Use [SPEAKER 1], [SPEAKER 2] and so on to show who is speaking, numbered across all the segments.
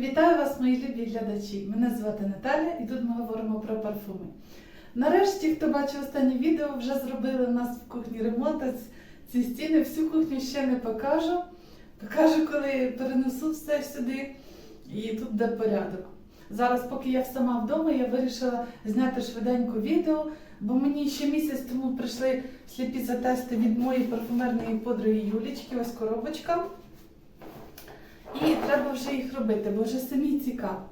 [SPEAKER 1] Вітаю вас, мої любі глядачі! Мене звати Наталя і тут ми говоримо про парфуми. Нарешті, хто бачив останнє відео, вже зробили у нас в кухні ремонт. Ці стіни всю кухню ще не покажу. Покажу, коли перенесу все сюди і тут буде порядок. Зараз, поки я сама вдома, я вирішила зняти швиденько відео, бо мені ще місяць тому прийшли сліпі затести від моєї парфумерної подруги Юлічки, ось коробочка. І треба вже їх робити, бо вже самі цікаво.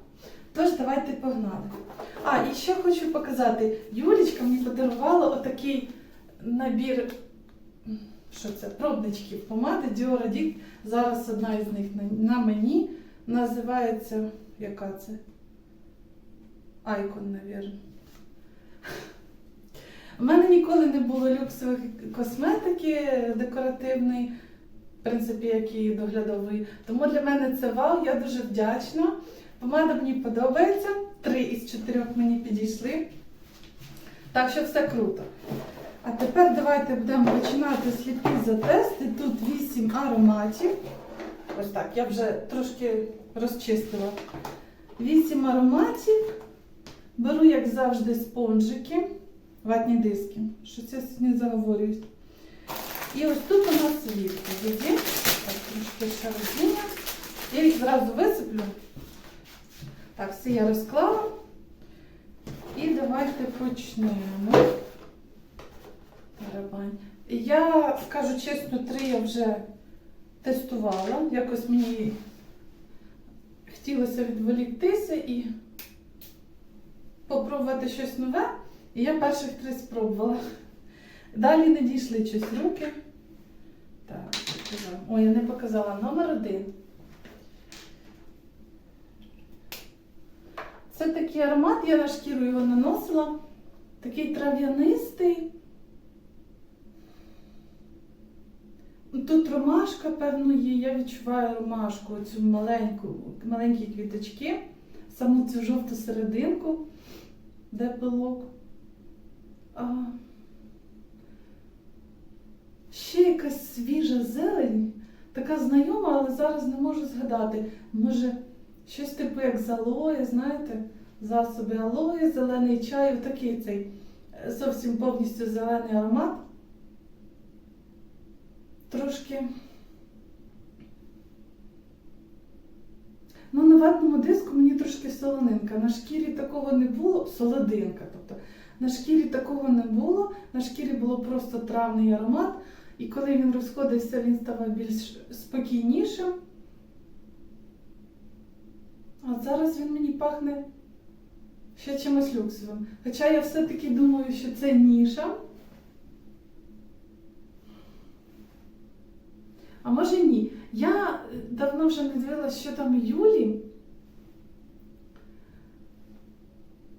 [SPEAKER 1] Тож, давайте погнали. А, і ще хочу показати. Юлічка мені подарувала отакий набір, що це, пробничків помади Dior Addict. Зараз одна із них на, мені. Називається, яка це? Айкон, навірно. У мене ніколи не було люксових косметики декоративної в принципі, як і доглядовий. Тому для мене це вау, я дуже вдячна. Помада мені подобається. Три із чотирьох мені підійшли. Так що все круто. А тепер давайте будемо починати сліпі затести. Тут 8 ароматів. Ось так, я вже трошки розчистила. 8 ароматів. Беру, як завжди, спонжики, ватні диски. Що це не заговорюють. І ось тут у нас відповіді. Так. Я їх зразу висиплю. Так, все я розклала. І давайте почнемо. Тарабань. Я скажу чесно, три я вже тестувала. Якось мені хотілося відволіктися і попробувати щось нове. І я перших три спробувала. Далі не дійшли щось руки. Так. Ой, я не показала номер один. Це такий аромат, я на шкіру його наносила. Такий трав'янистий. Тут ромашка, певно, є. Я відчуваю ромашку, цю маленьку, маленькі квіточки, саму цю жовту серединку, де пилок. А... Ще якась свіжа зелень, така знайома, але зараз не можу згадати. Може, щось типу як з алоє, знаєте, засоби алоє, зелений чай, такий цей е, зовсім повністю зелений аромат. Трошки. Ну, на ватному диску мені трошки солонинка. На шкірі такого не було, солодинка. тобто. На шкірі такого не було, на шкірі було просто травний аромат. І коли він розходився, він ставав більш спокійнішим. А зараз він мені пахне ще чимось люксовим. Хоча я все-таки думаю, що це ніша. А може ні. Я давно вже не дивилася, що там Юлі. А,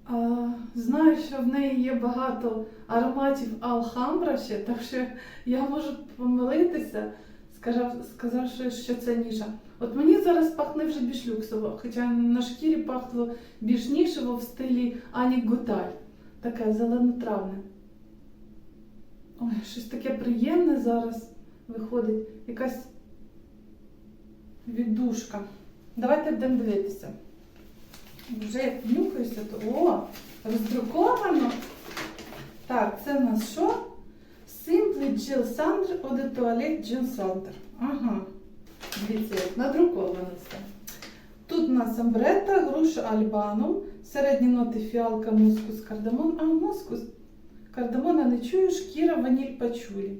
[SPEAKER 1] Знаю, що в неї є багато ароматів Алхамбра ще, так що я можу помилитися, сказав, сказавши, що це ніша. От мені зараз пахне вже більш люксово, хоча на шкірі пахло більш нішево в стилі Ані Гуталь. Таке зеленотравне. Ой, щось таке приємне зараз виходить. Якась віддушка. Давайте будемо дивитися. Вже як нюхаюся, то о, роздруковано. Так, це в нас що? Simply Jill Sander Eau de Toilette Jill Sander. Ага. Дивіться, як надруковано це. Тут у нас амбрета, груша альбану, середні ноти фіалка, мускус, кардамон. А, мускус. Кардамона не чую, шкіра, ваніль, пачулі.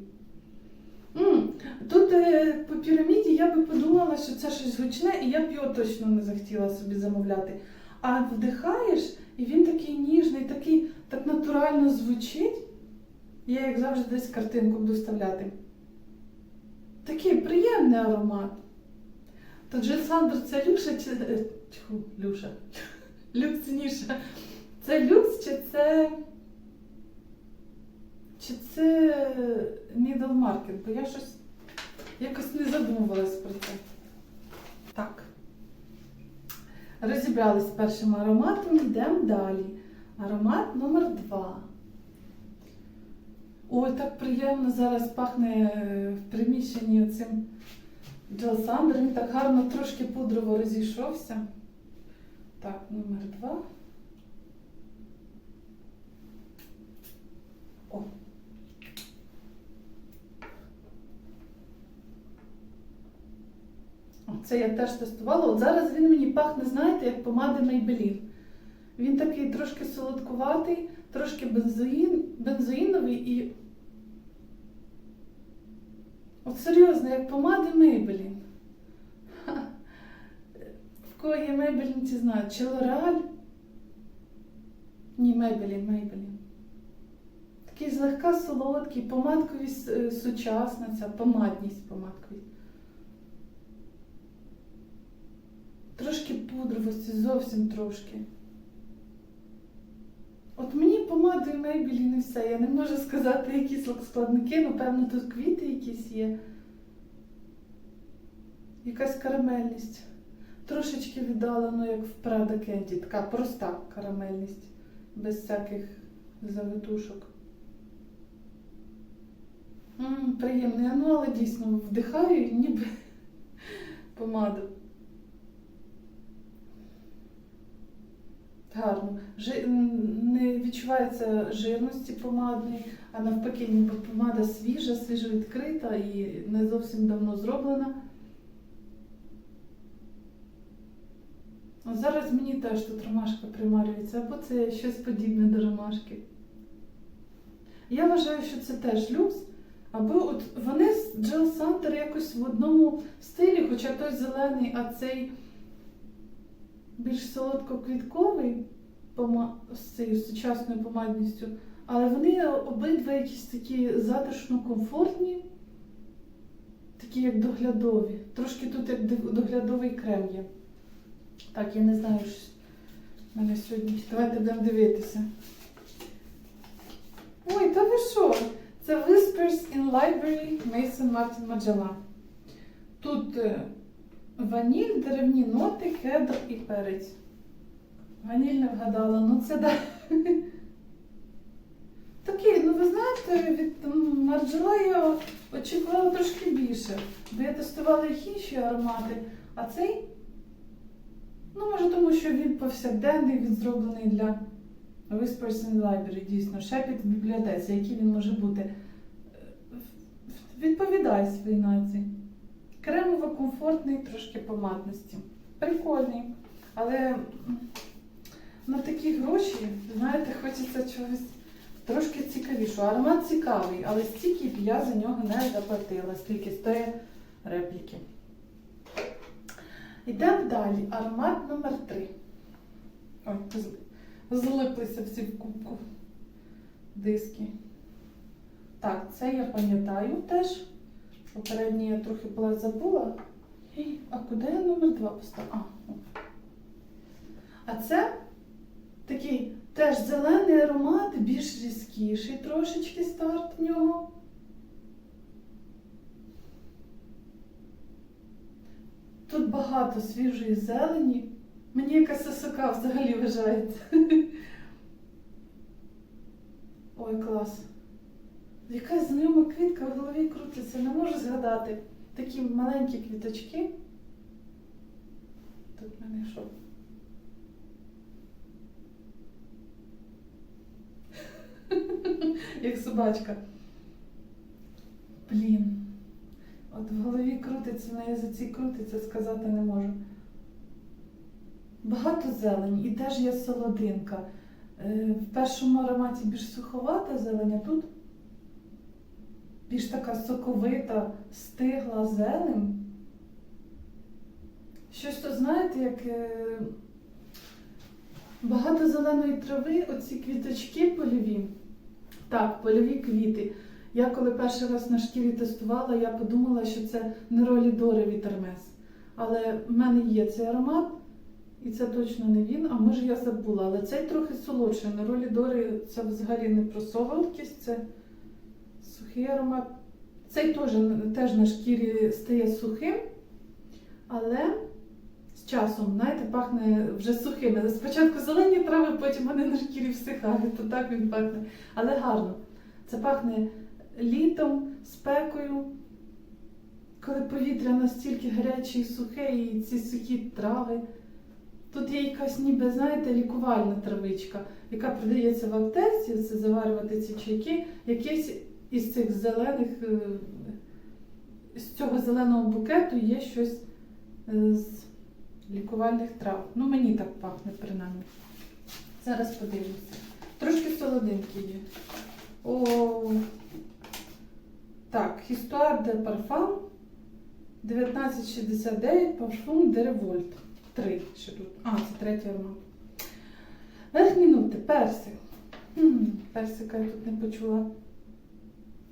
[SPEAKER 1] Тут е, по піраміді я би подумала, що це щось гучне, і я б його точно не захотіла собі замовляти. А вдихаєш, і він такий ніжний, такий так натурально звучить. Я, як завжди, десь картинку буду вставляти. Такий приємний аромат. То Джил Сандер це люкша чи. е, Тьху, люша. Люксніша. Це люкс чи це. Чи це middle market? Бо я щось якось не задумувалась про це. Розібрались з першим ароматом, йдемо далі. Аромат номер 2 Ой, так приємно зараз пахне е, в приміщенні цим Джелсандр. Він так гарно трошки пудрово розійшовся. Так, номер 2 Це я теж тестувала. От зараз він мені пахне, знаєте, як помада Maybelline. Він такий трошки солодкуватий, трошки бензоїн, бензоїновий і. От серйозно, як помада Maybelline. В кого є Maybelline, ті знають. Чи L'Oreal? Ні, Maybelline, Maybelline. Такий злегка солодкий, помадковість е, сучасна, ця помадність помадковість. Трошки пудровості, зовсім трошки. От мені помадою Maybelline і все. Я не можу сказати якісь складники, напевно, тут квіти якісь є. Якась карамельність. Трошечки віддалено, як в Prada Candy. Така проста карамельність, без всяких завитушок. М, приємно, ну але дійсно вдихаю ніби помаду. Гарно. Жи... Не відчувається жирності помадної, а навпаки, ніби помада свіжа, свіжо відкрита і не зовсім давно зроблена. От зараз мені теж тут ромашка примарюється, або це щось подібне до ромашки. Я вважаю, що це теж люкс, або от вони з Джел Сантер якось в одному стилі, хоча той зелений, а цей більш солодко-квітковий пома- з цією сучасною помадністю, але вони обидва якісь такі затишно комфортні, такі як доглядові. Трошки тут як доглядовий крем є. Так, я не знаю, що в мене сьогодні. Давайте будемо дивитися. Ой, та ви що? Це Whispers in Library Mason Martin Magellan. Тут е, ваніль, деревні ноти, кедр і перець. Ваніль не вгадала, ну це да. Такий, ну ви знаєте, від Марджела я очікувала трошки більше. Бо я тестувала їх інші аромати, а цей, ну може тому, що він повсякденний, він зроблений для Whispers in Library, дійсно, шепіт в бібліотеці, який він може бути. Е, Відповідає своїй нації. Кремово-комфортний, трошки помадності. Прикольний. Але на такі гроші, знаєте, хочеться чогось трошки цікавішого. Аромат цікавий, але стільки б я за нього не заплатила, скільки стоїть репліки. Йдемо далі. Аромат номер 3 Ой, злиплися всі в кубку диски. Так, це я пам'ятаю теж. Попередній я трохи була забула. А куди я номер 2 поставила? А, а це такий теж зелений аромат, більш різкіший трошечки старт в нього. Тут багато свіжої зелені. Мені якась осока взагалі вважається. Ой, клас. Якась знайома квітка в голові крутиться, не можу згадати. Такі маленькі квіточки. Тут мене що? Як собачка. Блін. От в голові крутиться, на язиці крутиться, сказати не можу. Багато зелені і теж є солодинка. Е, В першому ароматі більш суховата зелень, а тут більш така соковита, стигла зелень. Щось то, знаєте, як е, багато зеленої трави, оці квіточки польові. Так, польові квіти. Я коли перший раз на шкірі тестувала, я подумала, що це неролідори від Hermes. Але в мене є цей аромат, і це точно не він, а може я забула. Але цей трохи солодший. Неролідори це взагалі не про солодкість, це сухий аромат. Цей теж, теж на шкірі стає сухим, але з часом, знаєте, пахне вже сухим. Спочатку зелені трави, потім вони на шкірі всихають, то так він пахне. Але гарно. Це пахне літом, спекою, коли повітря настільки гаряче і сухе, і ці сухі трави. Тут є якась ніби, знаєте, лікувальна травичка, яка продається в аптеці, це заварювати ці чайки. Якийсь із цих зелених, е, з цього зеленого букету є щось е, з лікувальних трав. Ну, мені так пахне принаймні. Зараз подивимося. Трошки солодинки є. О, так, Histoire de Parfum 1969 парфум de Revolt. Три ще тут. А, це третій аромат. Верхні ноти, персик. Персика я тут не почула.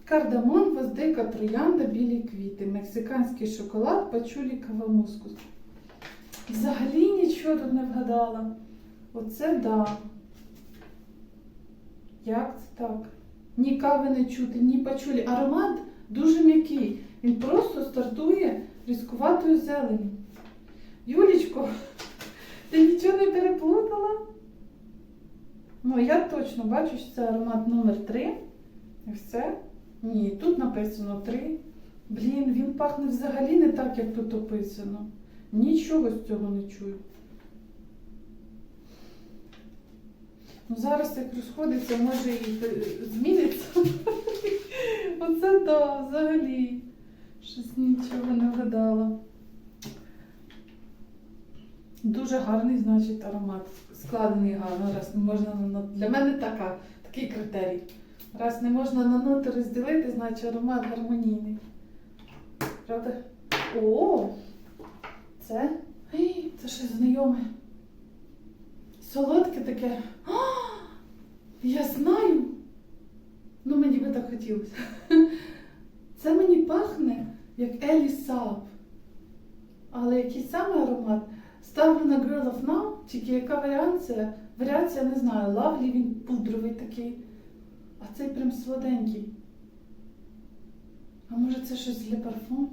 [SPEAKER 1] Кардамон, гвоздика, троянда, білі квіти, мексиканський шоколад, пачулі, кава мускус. Взагалі нічого тут не вгадала. Оце да. Як це так? Ні кави не чути, ні пачулі. Аромат дуже м'який. Він просто стартує різкуватою зеленю. Юлічко, ти нічого не переплутала? Ну, я точно бачу, що це аромат номер 3. І все. Ні, тут написано 3. Блін, він пахне взагалі не так, як тут описано. Нічого з цього не чую. Ну, зараз як розходиться, може і е, зміниться. Оце да, взагалі. Щось нічого не вгадала. Дуже гарний, значить, аромат. Складений гарно. Для мене така, такий критерій. Раз не можна на ноти розділити, значить аромат гармонійний. Правда? О! Це. Ей, це щось знайоме. Солодке таке. А, я знаю. Ну, мені би так хотілося. Це мені пахне як Елі Саб. Але який саме аромат? Ставлю на Girl of Now, тільки яка варіація? Варіація не знаю. Лавлі він пудровий такий. А цей прям солоденький. А може це щось для парфум?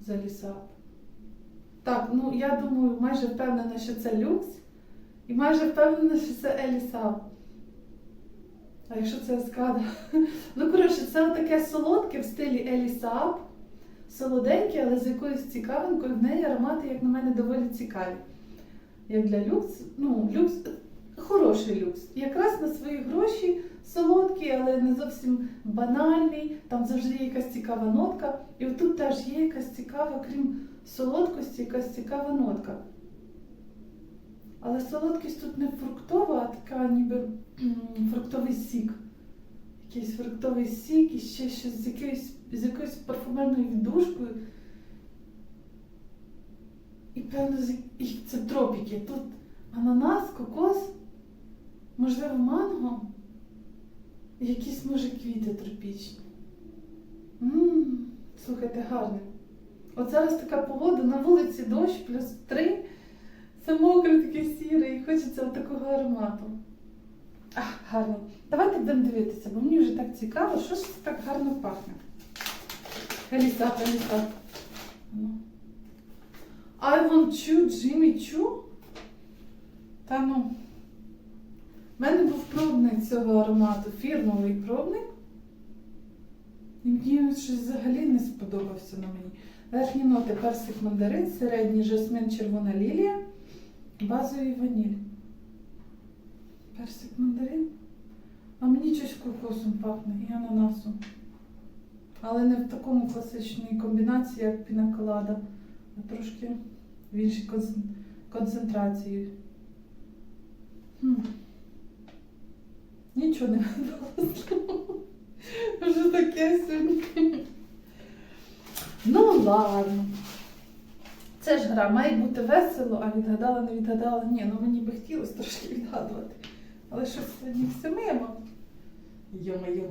[SPEAKER 1] За лісап. Так, ну я думаю, майже впевнена, що це люкс. І майже впевнена, що це Елісап. А якщо це ескада? Ну, коротше, це таке солодке в стилі Елісап. Солоденьке, але з якоюсь цікавинкою. В неї аромати, як на мене, доволі цікаві. Як для люкс, ну, люкс, хороший люкс. Якраз на свої гроші солодкий, але не зовсім банальний. Там завжди є якась цікава нотка. І отут теж є якась цікава, крім солодкості, якась цікава нотка. Але солодкість тут не фруктова, а така ніби фруктовий сік. Якийсь фруктовий сік і ще щось з якоюсь, з якоюсь парфумерною віддушкою. І певно, це тропіки. Тут ананас, кокос, можливо, манго, якісь, може, квіти тропічні. Мм, слухайте, гарне. От зараз така погода, на вулиці дощ, плюс три. Це мокре, таке сіре, і хочеться от такого аромату. Ах, гарно. Давайте будемо дивитися, бо мені вже так цікаво, що ж це так гарно пахне. Еліса, Еліса. Ну. I want you, Jimmy Choo. Та ну. У мене був пробник цього аромату, фірмовий пробник. І мені щось взагалі не сподобався на мені. Верхні ноти персик мандарин, середній жасмин, червона лілія, базовий ваніль. Персик мандарин. А мені щось кокосом пахне і ананасом. Але не в такому класичній комбінації, як пінаколада, а трошки в іншій концентрації. Хм. Нічого не вдалося. Що таке сьогодні? Ну ладно. Це ж гра, має бути весело, а відгадала, не відгадала. Ні, ну мені би хотілося трошки відгадувати. Але щось сьогодні все мимо. Йо-моє.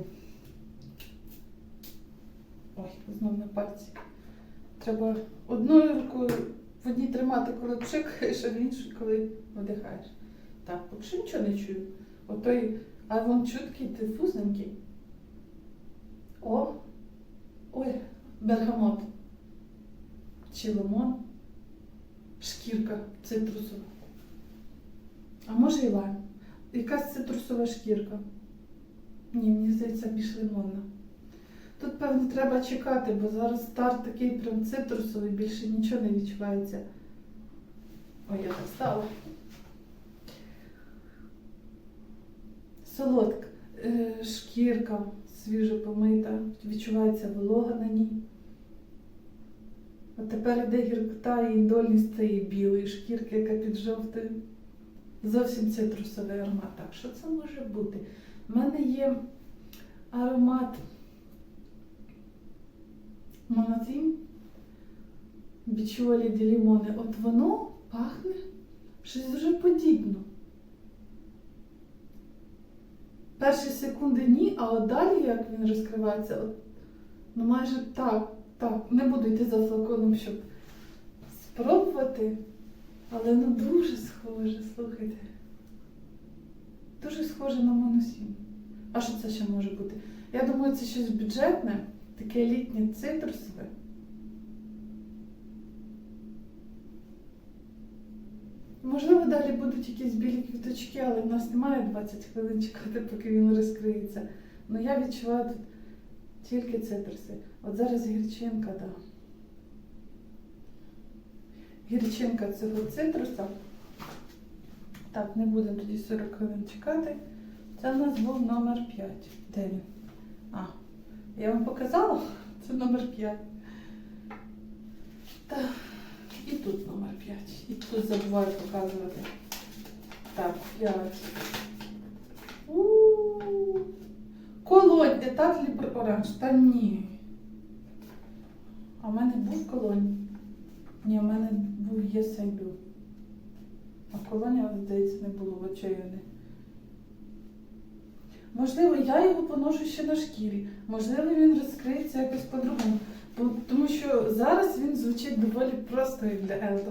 [SPEAKER 1] Ой, знов на пальці. Треба одною рукою в одній тримати, коли пшикаєш, а в іншій, коли видихаєш. Так, поки що нічого не чую. Отой айвон чуткий, дифузненький. О! Ой, бергамот. Чи лимон. Шкірка цитрусова. А може і лайм. Якась цитрусова шкірка. Ні, мені здається, більш лимонна. Тут, певно, треба чекати, бо зараз старт такий прям цитрусовий, більше нічого не відчувається. Ой, я так стала. Солодка. Е, шкірка свіжо помита, відчувається волога на ній. А тепер іде гіркота і індольність цієї білої шкірки, яка під жовтою. Зовсім цитрусовий аромат. Так, що це може бути? У мене є аромат Монатим Бічуалі ді лімони. От воно пахне щось дуже подібно. Перші секунди ні, а от далі, як він розкривається, от, ну майже так, так. Не буду йти за флаконом, щоб спробувати. Але ну дуже схоже, слухайте. Дуже схоже на моносім. А що це ще може бути? Я думаю, це щось бюджетне, таке літнє цитрусове. Можливо, далі будуть якісь білі квіточки, але в нас немає 20 хвилин чекати, поки він розкриється. Ну я відчуваю тут тільки цитруси. От зараз гірчинка, так. Да. Гірчинка цього цитруса. Так, не будемо тоді 40 хвилин чекати. Це в нас був номер 5. Де він? А, я вам показала? Це номер 5. Так, і тут номер 5. І тут забуваю показувати. Так, 5. У-у-у. Колонь, так лібр оранж. Та ні. А в мене був колонь. Ні, у мене був є сайбю. А колонія, здається, не було в очеюни. Можливо, я його поношу ще на шкірі. Можливо, він розкриється якось по-другому. Тому що зараз він звучить доволі просто як для Елдо.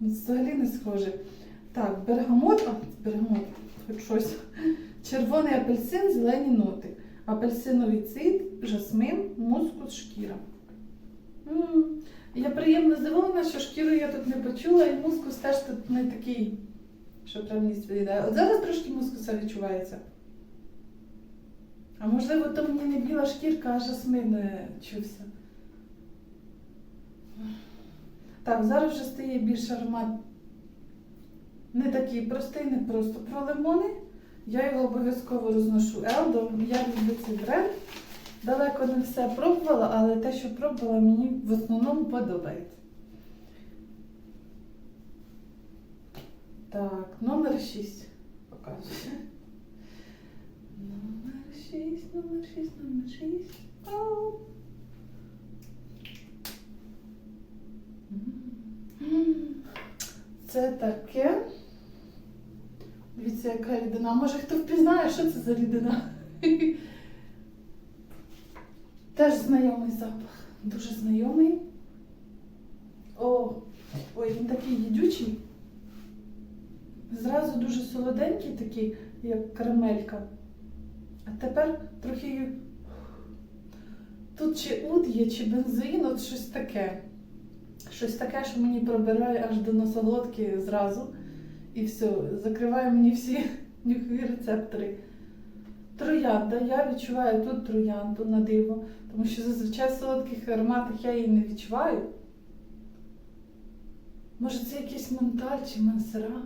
[SPEAKER 1] Взагалі не схоже. Так, бергамот, а, бергамот, хоч щось. Червоний апельсин, зелені ноти. Апельсиновий цит, жасмин, мускус, шкіра. М, Я приємно здивована, що шкіру я тут не почула, і мускус теж тут не такий, що прям ніс віддає. От зараз трошки мускуса відчувається. А можливо, то мені не біла шкірка, а жасмин е, чувся. Так, зараз вже стає більш аромат не такий простий, не просто про лимони. Я його обов'язково розношу Елдо. Я люблю цей бренд. Далеко не все пробувала, але те, що пробувала, мені в основному подобається. Так, номер 6. Показую. Номер 6, номер 6, номер 6. Ау. Це таке. Дивіться, яка рідина. Може хто впізнає, що це за рідина? Теж знайомий запах. Дуже знайомий. О, ой, він такий їдючий. Зразу дуже солоденький, такий, як карамелька. А тепер трохи. Тут чи уд є, чи бензин, от щось таке. Щось таке, що мені пробирає аж до носоглотки зразу. І все, закриває мені всі нюхові рецептори. Троянда. Я відчуваю тут троянду на диво, тому що зазвичай в солодких ароматах я її не відчуваю. Може це якийсь менталь чи мансера?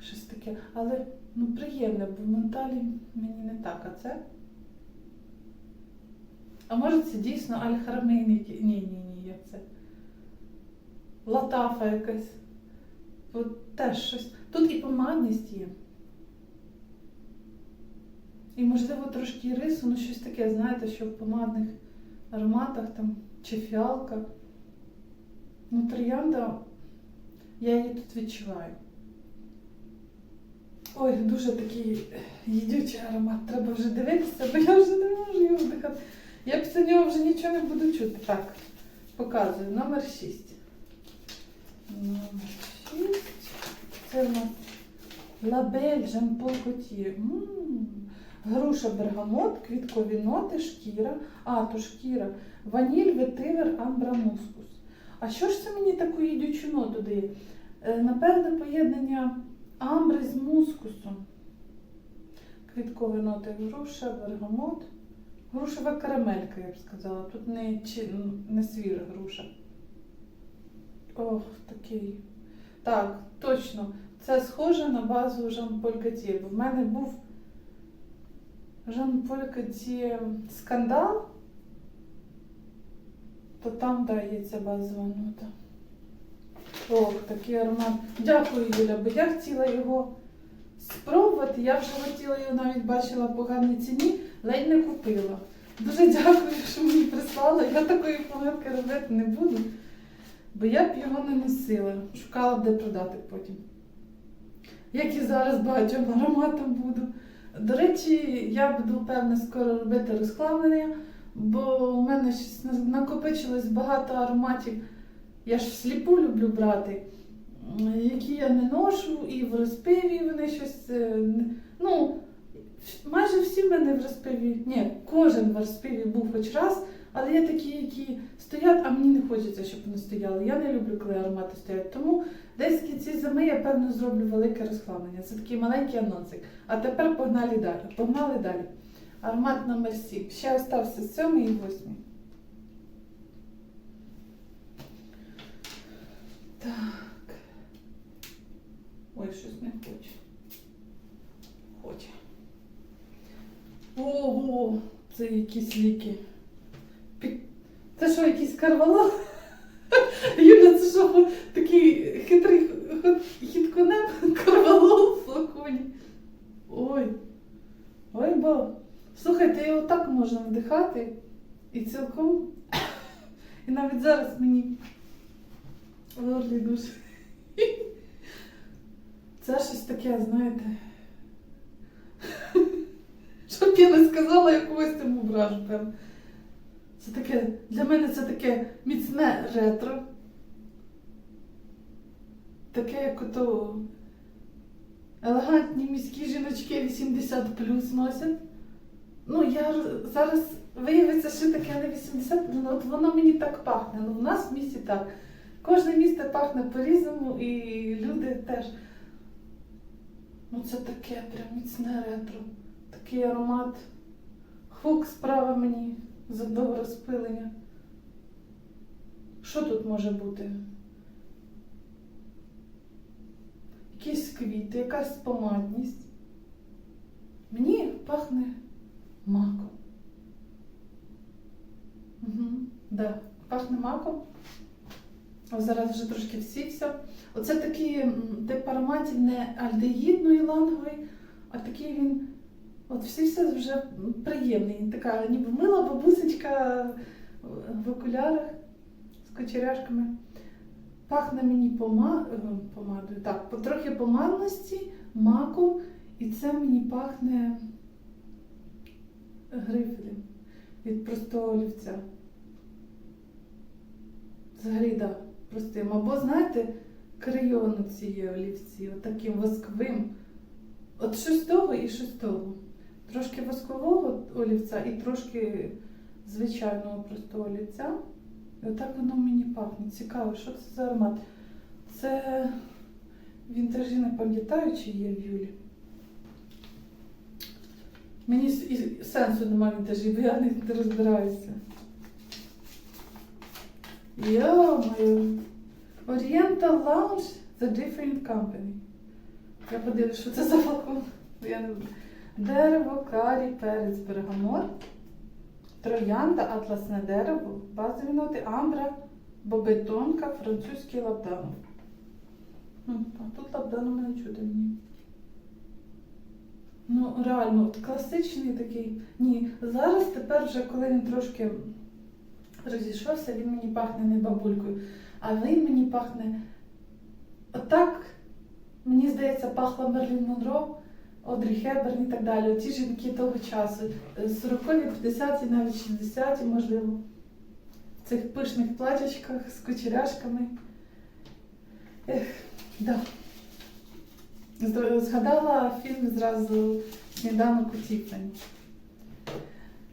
[SPEAKER 1] Щось таке. Але ну, приємне, бо в менталі мені не так, а це. А може це дійсно альхарамейн який. Ні, ні, ні, як це. Латафа якась. От теж щось. Тут і помадність є. І, можливо, трошки рису, ну щось таке, знаєте, що в помадних ароматах там, чи фіалка. Ну, троянда, я її тут відчуваю. Ой, дуже такий їдючий аромат. Треба вже дивитися, бо я вже не можу його вдихати. Я після нього вже нічого не буду чути. Так, показую. Номер 6. Номер 6. Це в нас Лабель Жан-Пол Котіє. Груша бергамот, квіткові ноти, шкіра. А, то шкіра. Ваніль, ветивер, амбра, мускус. А що ж це мені таку їдючу ноту дає? Е, Напевне, поєднання амбри з мускусом. Квіткові ноти груша, бергамот. Грушева карамелька, я б сказала. Тут не, чи, не свіжа груша. Ох, такий. Так, точно. Це схоже на базу Жан-Поль Готьє. Бо в мене був Жан-Поль Готьє скандал, то там, да, є ця базова нота. Ох, такий аромат. Дякую, Юля, бо я хотіла його спробувати. Я вже хотіла його навіть бачила по гарній ціні, ледь не купила. Дуже дякую, що мені прислали. Я такої помилки робити не буду, бо я б його не носила. Шукала де продати потім. Як і зараз багатьом ароматом буду. До речі, я буду певне скоро робити розхламлення, бо у мене щось накопичилось багато ароматів. Я ж всліпу люблю брати, які я не ношу, і в розпиві вони щось. е, Ну, майже всі в мене в розпиві. Ні, кожен в розпиві був хоч раз, але є такі, які стоять, а мені не хочеться, щоб вони стояли. Я не люблю, коли аромати стоять. Тому десь кінці зими я певно зроблю велике розхламлення. Це такий маленький анонсик. А тепер погнали далі. Погнали далі. Аромат номер 7. Ще остався сьомий і восьмий. Так. Ой, щось не хоче. Хоче. Ого, це якісь ліки. Це що, якийсь карвалол? Юля, це що, такий хитрий хід конем? Карвалол в флаконі. Ой. Ой, бо. Слухайте, його так можна вдихати. І цілком. І навіть зараз мені в горлі дуже. Це щось таке, знаєте. Щоб я не сказала, я когось цим ображу, певно. Це таке, для мене це таке міцне ретро. Таке, як ото елегантні міські жіночки 80 плюс носять. Ну, я зараз виявиться, що таке не 80, ну от воно мені так пахне. Ну, в нас в місті так. Кожне місто пахне по-різному, і люди теж. Ну, це таке прям міцне ретро. Такий аромат. Хук справа мені за довго розпилення. Що тут може бути? Якісь квіти, якась помадність. Мені пахне маком. Угу, да, пахне маком. Зараз вже трошки всівся. Оце такий тип ароматів не альдегідної ланговий, а такий він. От всівся вже приємний. Така ніби мила бабусечка в окулярах з кучеряшками. Пахне мені пома... е, помадою. Так, потрохи помадності, маком, і це мені пахне грифелем від простого олівця. Взагалі, да, простим. Або, знаєте, крайону цієї олівці, отаким восковим. От щось того і щось того. Трошки воскового олівця і трошки звичайного простого олівця. І отак воно мені пахне. Цікаво, що це за аромат. Це вінтажі не пам'ятаю, чи є в Юлі. Мені і сенсу немає вінтажі, бо я не розбираюся. Йо-моє. Oriental Lounge The Different Company. Я подивлюсь, що це за флакон. Дерево, карі, перець, бергамот, троянда, атласне дерево, базові ноти, амбра, бобетонка, французький лабданов. М, А тут лабдану не чути мені. Ну, реально, от класичний такий. Ні, зараз тепер вже, коли він трошки розійшовся, він мені пахне не бабулькою, а він мені пахне отак, мені здається, пахла Мерлін Монро, Одрі Хепберн і так далі. Ті жінки того часу. 40-ті, 50-ті, навіть 60-ті, можливо. В цих пишних платячках з кучеряшками. Ех, да. Згадала фільм зразу сніданок у Тіфані.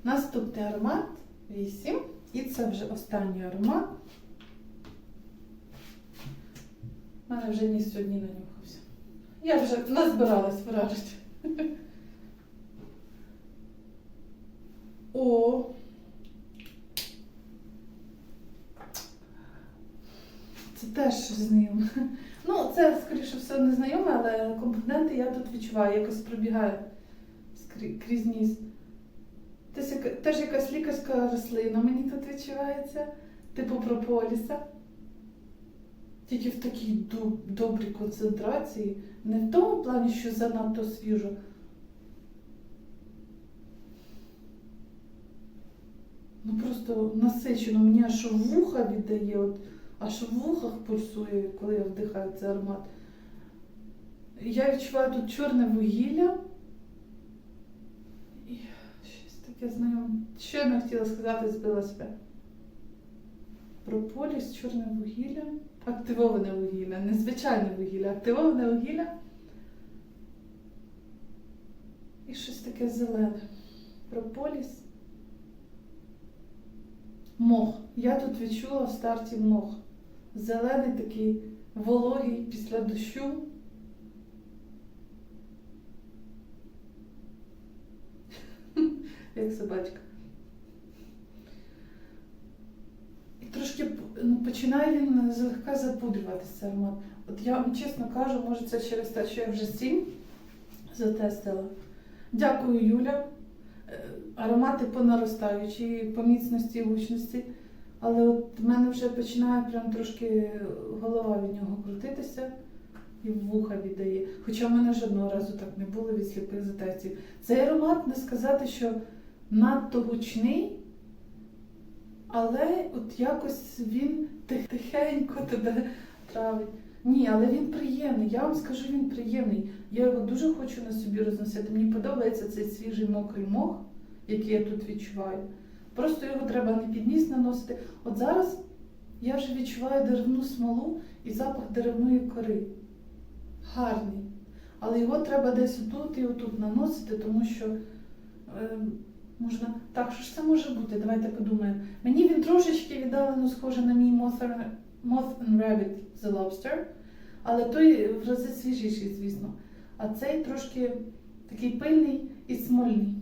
[SPEAKER 1] Наступний аромат 8. І це вже останній аромат. У мене вже ніс сьогодні нанюхався. Я вже назбиралась вражити. О. Це теж знайоме. Ну, це, скоріше все, не знайоме, але компоненти я тут відчуваю, якось пробігає крізь ніс. Теж якась лікарська рослина мені тут відчувається, типу прополіса. Тільки в такій добрій концентрації. Не в тому плані, що занадто свіжо. Ну просто насичено, мені аж вуха віддає, от, аж в вухах пульсує, коли я вдихаю цей аромат. Я відчуваю тут чорне вугілля. І щось таке знайоме. Що я хотіла сказати, збила себе. Прополіс, чорне вугілля. Активоване вугілля, не звичайне вугілля, активоване вугілля. І щось таке зелене. Прополіс. Мох. Я тут відчула в старті мох. Зелений такий вологий після дощу. Як собачка. І трошки ну, починає він злегка запудрюватися аромат. От я вам чесно кажу, може це через те, що я вже сім затестила. Дякую, Юля. Е, Аромати по наростаючій, по міцності і гучності. Але от в мене вже починає прям трошки голова від нього крутитися і вуха віддає. Хоча в мене жодного разу так не було від сліпих затестів. Цей аромат не сказати, що надто гучний, але от якось він тихенько тебе травить. Ні, але він приємний. Я вам скажу, він приємний. Я його дуже хочу на собі розносити. Мені подобається цей свіжий мокрий мох, який я тут відчуваю. Просто його треба не під ніс наносити. От зараз я вже відчуваю деревну смолу і запах деревної кори. Гарний. Але його треба десь отут і отут наносити, тому що е, можна. Так, що ж це може бути? Давайте подумаємо. Мені він трошечки віддалено схоже на мій Moth and, Rabbit The Lobster, але той в рази свіжіший, звісно. А цей трошки такий пильний і смольний.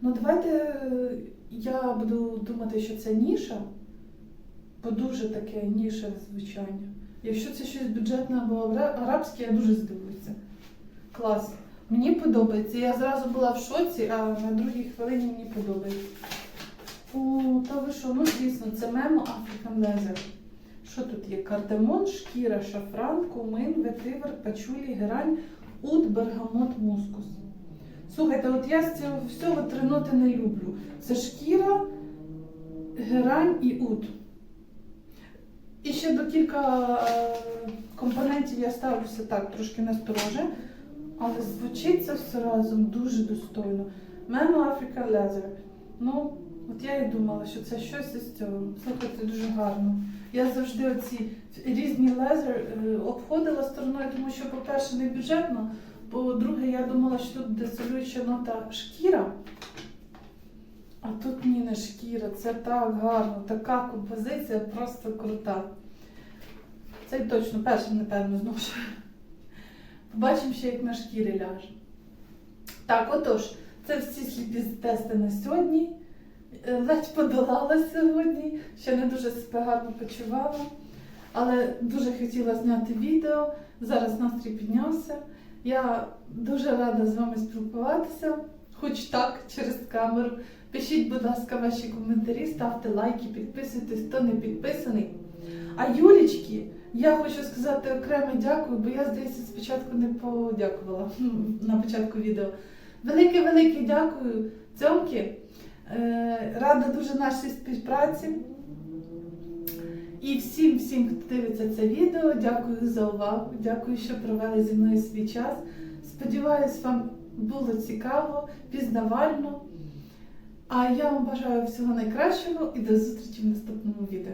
[SPEAKER 1] Ну, давайте е, я буду думати, що це ніша, бо дуже таке ніше звучання. Якщо це щось бюджетне або арабське, я дуже здивуюся. Клас. Мені подобається. Я зразу була в шоці, а на другій хвилині мені подобається. О, та ви що, ну звісно, це мемо African Leather. Що тут є? Кардамон, шкіра, шафран, кумин, ветивер, пачулі, герань, ут, бергамот, мускус. Слухайте, от я з цього всього три ноти не люблю. Це шкіра, герань і ут. І ще до кілька е, компонентів я ставлюся так, трошки настороже, але звучить це все разом дуже достойно. Memo African Leather. Ну, от я і думала, що це щось із цього. Слухайте, дуже гарно. Я завжди оці різні лезер е, обходила стороною, тому що, по-перше, не бюджетно, по-друге, я думала, що тут десолююча нота шкіра. А тут ні не шкіра, це так гарно, така композиція просто крута. Цей точно перший, напевно, знову. Побачимо ще, як на шкірі ляже. Так, отож, це всі сліпі тести на сьогодні. Е, Ледь подолала сьогодні, ще не дуже себе гарно почувала. Але дуже хотіла зняти відео. Зараз настрій піднявся. Я дуже рада з вами спілкуватися, хоч так, через камеру. Пишіть, будь ласка, ваші коментарі, ставте лайки, підписуйтесь, хто не підписаний. А Юлічки, я хочу сказати окремо дякую, бо я, здається, спочатку не подякувала на початку відео. Велике-велике дякую, цьомки. Е, Рада дуже нашій співпраці. І всім, всім, хто дивиться це відео, дякую за увагу. Дякую, що провели зі мною свій час. Сподіваюсь, вам було цікаво, пізнавально. А я вам бажаю всього найкращого і до зустрічі в наступному відео.